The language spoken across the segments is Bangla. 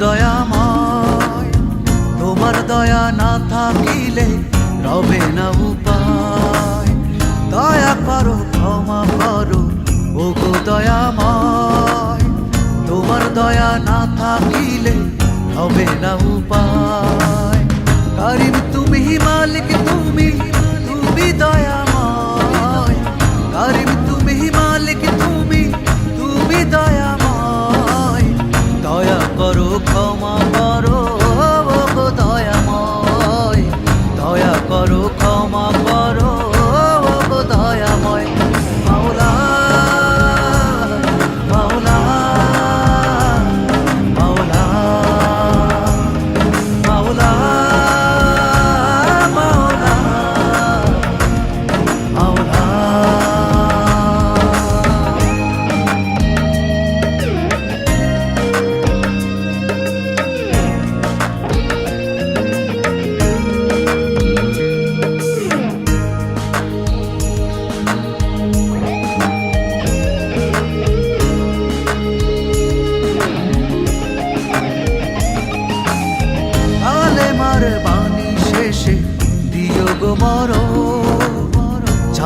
দয়াময়। তোমার দয়া না থাকিলে রবে না উপায়। দয়া করো, ক্ষমা করো ও গো দয়াময়। তোমার দয়া না থাকিলে হবে না উপায়। কারিম তুমি মালিক, তুমি তুমি দয়া।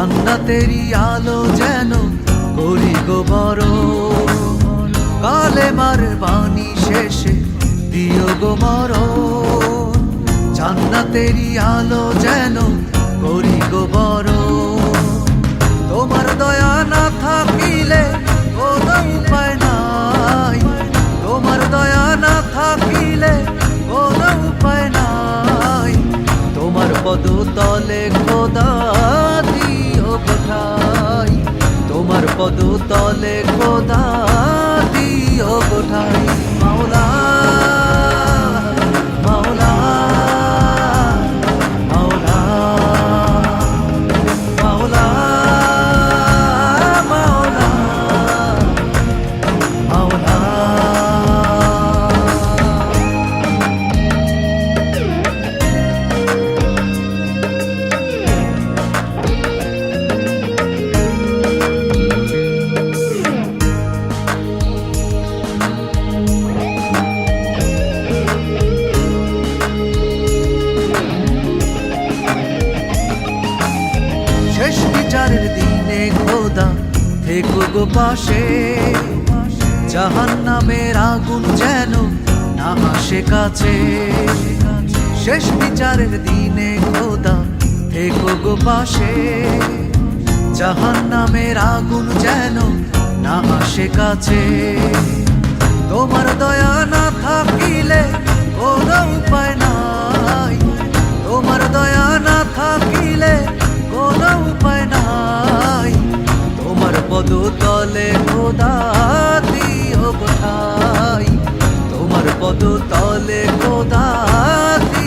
জান্নাতেরি আলো যেন করি গো বড় কালে মার বাণী শেষে দিও গো মর জান্নাতেরি আলো যেন করি গো বড় তোমার দয়া না থাকিলে তোমার দয়া না তোমার তলে খোদা তোমার পদ তলে খোদা দিও কোঠাই থেকো গো পাশে জাহান নামের আগুন যেন না আসে কাছে। শেষ বিচারের দিনে খোদা থেকো গো পাশে জাহান নামের আগুন যেন না আসে কাছে। তোমার দয়া না থাকিলে তোমার পদ তলে খোদা কোথায়? তোমার পদতলে কোদাতি